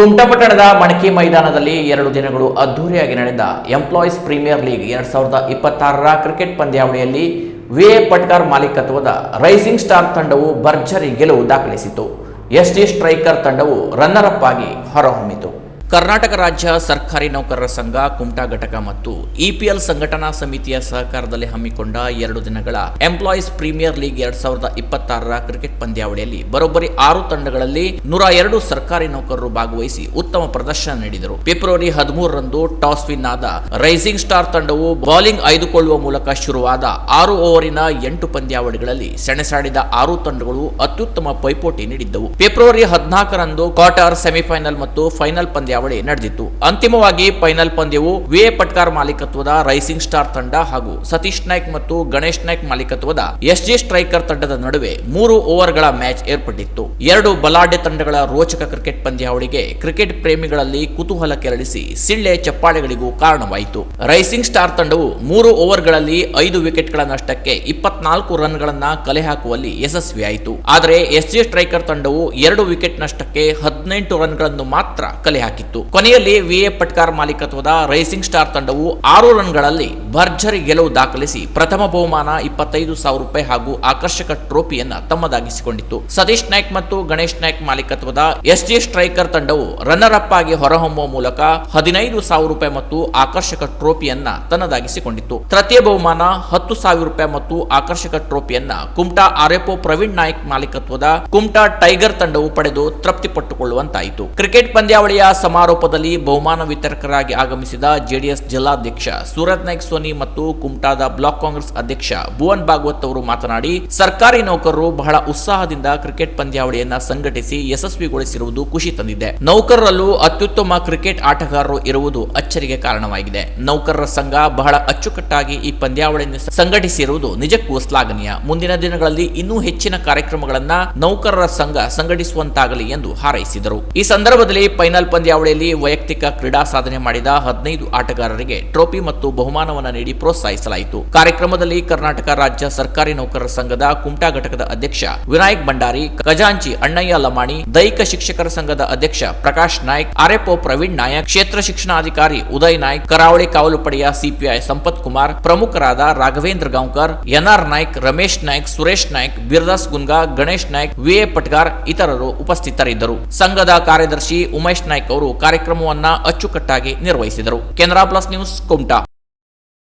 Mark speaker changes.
Speaker 1: ಕುಮಟಪಟ್ಟಣದ ಮಣಕಿ ಮೈದಾನದಲ್ಲಿ ಎರಡು ದಿನಗಳು ಅದ್ದೂರಿಯಾಗಿ ನಡೆದ ಎಂಪ್ಲಾಯೀಸ್ ಪ್ರೀಮಿಯರ್ ಲೀಗ್ ಎರಡ್ ಸಾವಿರದ ಇಪ್ಪತ್ತಾರರ ಕ್ರಿಕೆಟ್ ಪಂದ್ಯಾವಳಿಯಲ್ಲಿ ವಿಎ ಪಟ್ಕಾರ್ ಮಾಲೀಕತ್ವದ ರೈಸಿಂಗ್ ಸ್ಟಾರ್ ತಂಡವು ಭರ್ಜರಿ ಗೆಲುವು ದಾಖಲಿಸಿತು ಎಸ್ಟಿ ಸ್ಟ್ರೈಕರ್ ತಂಡವು ರನ್ನರ್ ಅಪ್ ಆಗಿ ಹೊರಹೊಮ್ಮಿತು. ಕರ್ನಾಟಕ ರಾಜ್ಯ ಸರ್ಕಾರಿ ನೌಕರರ ಸಂಘ, ಕುಮಟಾ ಘಟಕ ಮತ್ತು ಇಪಿಎಲ್ ಸಂಘಟನಾ ಸಮಿತಿಯ ಸಹಕಾರದಲ್ಲಿ ಹಮ್ಮಿಕೊಂಡ ಎರಡು ದಿನಗಳ ಎಂಪ್ಲಾಯೀಸ್ ಪ್ರೀಮಿಯರ್ ಲೀಗ್ ಎರಡ್ ಸಾವಿರದ ಇಪ್ಪತ್ತಾರರ ಕ್ರಿಕೆಟ್ ಪಂದ್ಯಾವಳಿಯಲ್ಲಿ ಬರೋಬ್ಬರಿ ಆರು ತಂಡಗಳಲ್ಲಿ ನೂರ ಎರಡು ಸರ್ಕಾರಿ ನೌಕರರು ಭಾಗವಹಿಸಿ ಉತ್ತಮ ಪ್ರದರ್ಶನ ನೀಡಿದರು. ಫೆಬ್ರವರಿ ಹದಿಮೂರರಂದು ಟಾಸ್ ವಿನ್ ಆದ ರೈಸಿಂಗ್ ಸ್ಟಾರ್ ತಂಡವು ಬೌಲಿಂಗ್ ಆಯ್ದುಕೊಳ್ಳುವ ಮೂಲಕ ಶುರುವಾದ ಆರು ಓವರಿನ ಎಂಟು ಪಂದ್ಯಾವಳಿಗಳಲ್ಲಿ ಸೆಣಸಾಡಿದ ಆರು ತಂಡಗಳು ಅತ್ಯುತ್ತಮ ಪೈಪೋಟಿ ನೀಡಿದ್ದವು. ಫೆಬ್ರವರಿ ಹದಿನಾಲ್ಕರಂದು ಕ್ವಾರ್ಟರ್ ಸೆಮಿಫೈನಲ್ ಮತ್ತು ಫೈನಲ್ ಪಂದ್ಯಾವಳಿ ನಡೆದಿತ್ತು. ಅಂತಿಮವಾಗಿ ಫೈನಲ್ ಪಂದ್ಯವು ವಿಎ ಪಟ್ಕಾರ್ ಮಾಲೀಕತ್ವದ ರೈಸಿಂಗ್ ಸ್ಟಾರ್ ತಂಡ ಹಾಗೂ ಸತೀಶ್ ನಾಯ್ಕ್ ಮತ್ತು ಗಣೇಶ್ ನಾಯ್ಕ್ ಮಾಲೀಕತ್ವದ ಎಸ್ ಜೆ ಸ್ಟ್ರೈಕರ್ ತಂಡದ ನಡುವೆ ಮೂರು ಓವರ್ಗಳ ಮ್ಯಾಚ್ ಏರ್ಪಟ್ಟಿತ್ತು. ಎರಡು ಬಲಾಢ್ಯ ತಂಡಗಳ ರೋಚಕ ಕ್ರಿಕೆಟ್ ಪಂದ್ಯಾವಳಿಗೆ ಕ್ರಿಕೆಟ್ ಪ್ರೇಮಿಗಳಲ್ಲಿ ಕುತೂಹಲ ಕೆರಳಿಸಿ ಸಿಳ್ಳೆ ಚಪ್ಪಾಳೆಗಳಿಗೂ ಕಾರಣವಾಯಿತು. ರೈಸಿಂಗ್ ಸ್ಟಾರ್ ತಂಡವು ಮೂರು ಓವರ್ಗಳಲ್ಲಿ ಐದು ವಿಕೆಟ್ಗಳ ನಷ್ಟಕ್ಕೆ ಇಪ್ಪತ್ನಾಲ್ಕು ರನ್ಗಳನ್ನ ಕಲೆ ಹಾಕುವಲ್ಲಿ ಯಶಸ್ವಿಯಾಯಿತು. ಆದರೆ ಎಸ್ಜಿ ಸ್ಟ್ರೈಕರ್ ತಂಡವು ಎರಡು ವಿಕೆಟ್ ನಷ್ಟಕ್ಕೆ ಹದಿನೆಂಟು ರನ್ಗಳನ್ನು ಮಾತ್ರ ಕಲೆ ಹಾಕಿತ್ತು. ಕೊನೆಯಲ್ಲಿ ವಿಎ ಪಟ್ಕಾರ್ ಮಾಲೀಕತ್ವದ ರೈಸಿಂಗ್ ಸ್ಟಾರ್ ತಂಡವು ಆರು ರನ್ಗಳಲ್ಲಿ ಭರ್ಜರಿ ಗೆಲುವು ದಾಖಲಿಸಿ ಪ್ರಥಮ ಬಹುಮಾನ ಇಪ್ಪತ್ತೈದು ಸಾವಿರ ರೂಪಾಯಿ ಹಾಗೂ ಆಕರ್ಷಕ ಟ್ರೋಫಿಯನ್ನ ತಮ್ಮದಾಗಿಸಿಕೊಂಡಿತ್ತು. ಸತೀಶ್ ನಾಯ್ಕ್ ಮತ್ತು ಗಣೇಶ್ ನಾಯ್ಕ್ ಮಾಲೀಕತ್ವದ ಎಸ್ಜಿ ಸ್ಟ್ರೈಕರ್ ತಂಡವು ರನ್ನರ್ ಅಪ್ ಆಗಿ ಹೊರಹೊಮ್ಮುವ ಮೂಲಕ ಹದಿನೈದು ಸಾವಿರ ರೂಪಾಯಿ ಮತ್ತು ಆಕರ್ಷಕ ಟ್ರೋಫಿಯನ್ನ ತನ್ನದಾಗಿಸಿಕೊಂಡಿತ್ತು. ತೃತೀಯ ಬಹುಮಾನ ಹತ್ತು ಸಾವಿರ ರೂಪಾಯಿ ಮತ್ತು ಆಕರ್ಷಕ ಟ್ರೋಫಿಯನ್ನ ಕುಮಟಾ ಆರೆಪೋ ಪ್ರವೀಣ್ ನಾಯ್ಕ್ ಮಾಲೀಕತ್ವದ ಕುಮಟಾ ಟೈಗರ್ ತಂಡವು ಪಡೆದು ತೃಪ್ತಿಪಟ್ಟುಕೊಳ್ಳುವಂತಾಯಿತು. ಕ್ರಿಕೆಟ್ ಪಂದ್ಯಾವಳಿಯ ಸಮಾರೋಪದಲ್ಲಿ ಬಹುಮಾನ ವಿತರಕರಾಗಿ ಆಗಮಿಸಿದ ಜೆಡಿಎಸ್ ಜಿಲ್ಲಾಧ್ಯಕ್ಷ ಸೂರತ್ ನಾಯ್ಕ್ ಸೋನಿ ಮತ್ತು ಕುಮಟಾದ ಬ್ಲಾಕ್ ಕಾಂಗ್ರೆಸ್ ಅಧ್ಯಕ್ಷ ಭುವನ್ ಭಾಗವತ್ ಅವರು ಮಾತನಾಡಿ, ಸರ್ಕಾರಿ ನೌಕರರು ಬಹಳ ಉತ್ಸಾಹದಿಂದ ಕ್ರಿಕೆಟ್ ಪಂದ್ಯಾವಳಿಯನ್ನ ಸಂಘಟಿಸಿ ಯಶಸ್ವಿಗೊಳಿಸಿರುವುದು ಖುಷಿ ತಂದಿದೆ. ನೌಕರರಲ್ಲೂ ಅತ್ಯುತ್ತಮ ಕ್ರಿಕೆಟ್ ಆಟಗಾರರು ಇರುವುದು ಅಚ್ಚರಿಗೆ ಕಾರಣವಾಗಿದೆ. ನೌಕರರ ಸಂಘ ಬಹಳ ಅಚ್ಚುಕಟ್ಟಾಗಿ ಈ ಪಂದ್ಯಾವಳಿಯನ್ನು ಸಂಘಟಿಸಿರುವುದು ನಿಜಕ್ಕೂ ಶ್ಲಾಘನೀಯ. ಮುಂದಿನ ದಿನಗಳಲ್ಲಿ ಇನ್ನೂ ಹೆಚ್ಚಿನ ಕಾರ್ಯಕ್ರಮಗಳನ್ನ ನೌಕರರ ಸಂಘ ಸಂಘಟಿಸುವಂತಾಗಲಿ ಎಂದು ಹಾರೈಸಿದರು. ಈ ಸಂದರ್ಭದಲ್ಲಿ ಫೈನಲ್ ಪಂದ್ಯಾವಳಿಯಲ್ಲಿ ವೈಯಕ್ತಿಕ ಕ್ರೀಡಾ ಸಾಧನೆ ಮಾಡಿದ ಹದಿನೈದು ಆಟಗಾರರಿಗೆ ಟ್ರೋಫಿ ಮತ್ತು ಬಹುಮಾನವನ್ನು ನೀಡಿ ಪ್ರೋತ್ಸಾಹಿಸಲಾಯಿತು. ಕಾರ್ಯಕ್ರಮದಲ್ಲಿ ಕರ್ನಾಟಕ ರಾಜ್ಯ ಸರ್ಕಾರಿ ನೌಕರರ ಸಂಘದ ಕುಮಟಾ ಘಟಕದ ಅಧ್ಯಕ್ಷ ವಿನಾಯಕ್ ಭಂಡಾರಿ, ಖಜಾಂಚಿ ಅಣ್ಣಯ್ಯ ಲಮಾಣಿ, ದೈಹಿಕ ಶಿಕ್ಷಕರ ಸಂಘದ ಅಧ್ಯಕ್ಷ ಪ್ರಕಾಶ್ ನಾಯ್ಕ್ ಆರ್ಎಫ್ಒ ಪ್ರವೀಣ್ ನಾಯಕ್, ಕ್ಷೇತ್ರ ಶಿಕ್ಷಣಾಧಿಕಾರಿ ಉದಯ್ ನಾಯ್ಕ್, ಕರಾವಳಿ ಕಾವಲು ಪಡೆಯ ಸಿಪಿಐ ಸಂಪತ್ ಕುಮಾರ್, ಪ್ರಮುಖರಾದ ರಾಘವೇಂದ್ರ ಗಾಂವ್ಕರ್, ಎನ್ಆರ್ ನಾಯ್ಕ್, ರಮೇಶ್ ನಾಯ್ಕ್, ಸುರೇಶ್ ನಾಯ್ಕ್, ಬಿರ್ದಾಸ್ ಗುನ್ಗಾ ಗಣೇಶ್ ನಾಯ್ಕ್ ವಿಎ ಪಟ್ಗಾರ್ ಇತರರು ಉಪಸ್ಥಿತರಿದ್ದರು. ಸಂಘದ ಕಾರ್ಯದರ್ಶಿ ಉಮೇಶ್ ನಾಯ್ಕ್ ಅವರು ಕಾರ್ಯಕ್ರಮವನ್ನ ಅಚ್ಚುಕಟ್ಟಾಗಿ ನಿರ್ವಹಿಸಿದರು. Canara plus news, Kumta.